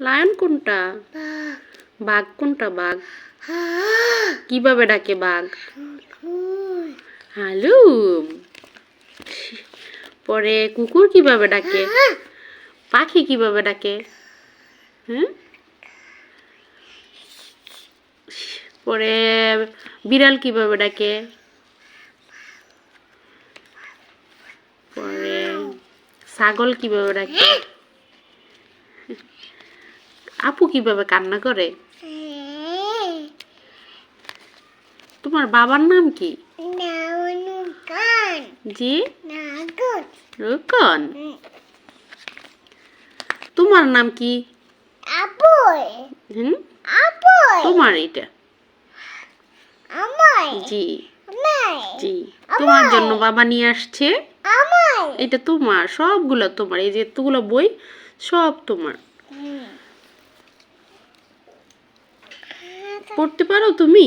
Lion কোনটা? বাঘ। কোনটা বাঘ? কীভাবে ডাকে বাঘ? হ্যালো পরে কুকুর কীভাবে ডাকে? পাখি কীভাবে ডাকে? হ্যাঁ? পরে বিড়াল কীভাবে ডাকে? পরে ছাগল কীভাবে ডাকে? আপু কীভাবে কান্না করে? তোমার বাবার নাম কি? জি? রুকন। তোমার নাম কি? হুম? তোমার এটা। জি। জি। তোমার জন্য বাবা নিয়ে আসছে। এটা তোমার। সবগুলো তোমার। এই যে এতগুলো বই সব তোমার। পড়তে পারো তুমি?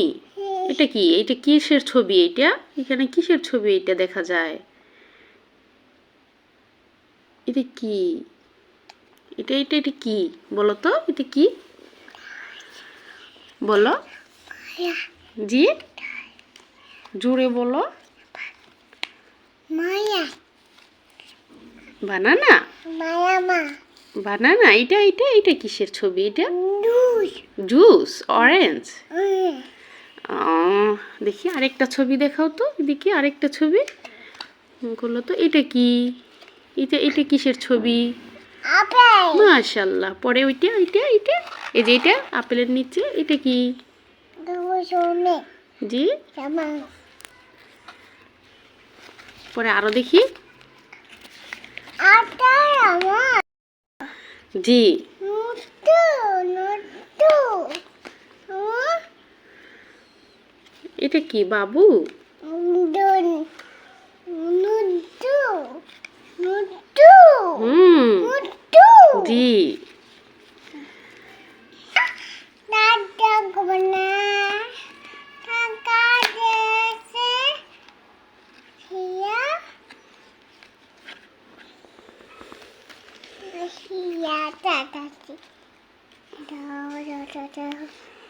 এটা কি? এটা কিসের ছবি এটা? এখানে কিসের ছবি এটা দেখা যায়? এটা কি? এটা এটা এটা কি? বলো তো এটা কি? বলো। জি? জুড়ে বলো। মায়া। বানানা? মায়া মা। বানানা? এটা এটা এটা কিসের ছবি এটা? জুস অরেঞ্জ দেখি আরেকটা ছবি দেখাও তো দেখি আরেকটা ছবি। করল তো এটা কি? এটা এটা কিসের ছবি? মাশাল্লাহ পরে ওইটা ওইটা ওইটা এই যে এটা আপেলের নিচে এটা কি? জি। পরে আরও দেখি। জি এটা কি বাবু? জি 呀哒ど滴，哆哆哆哆。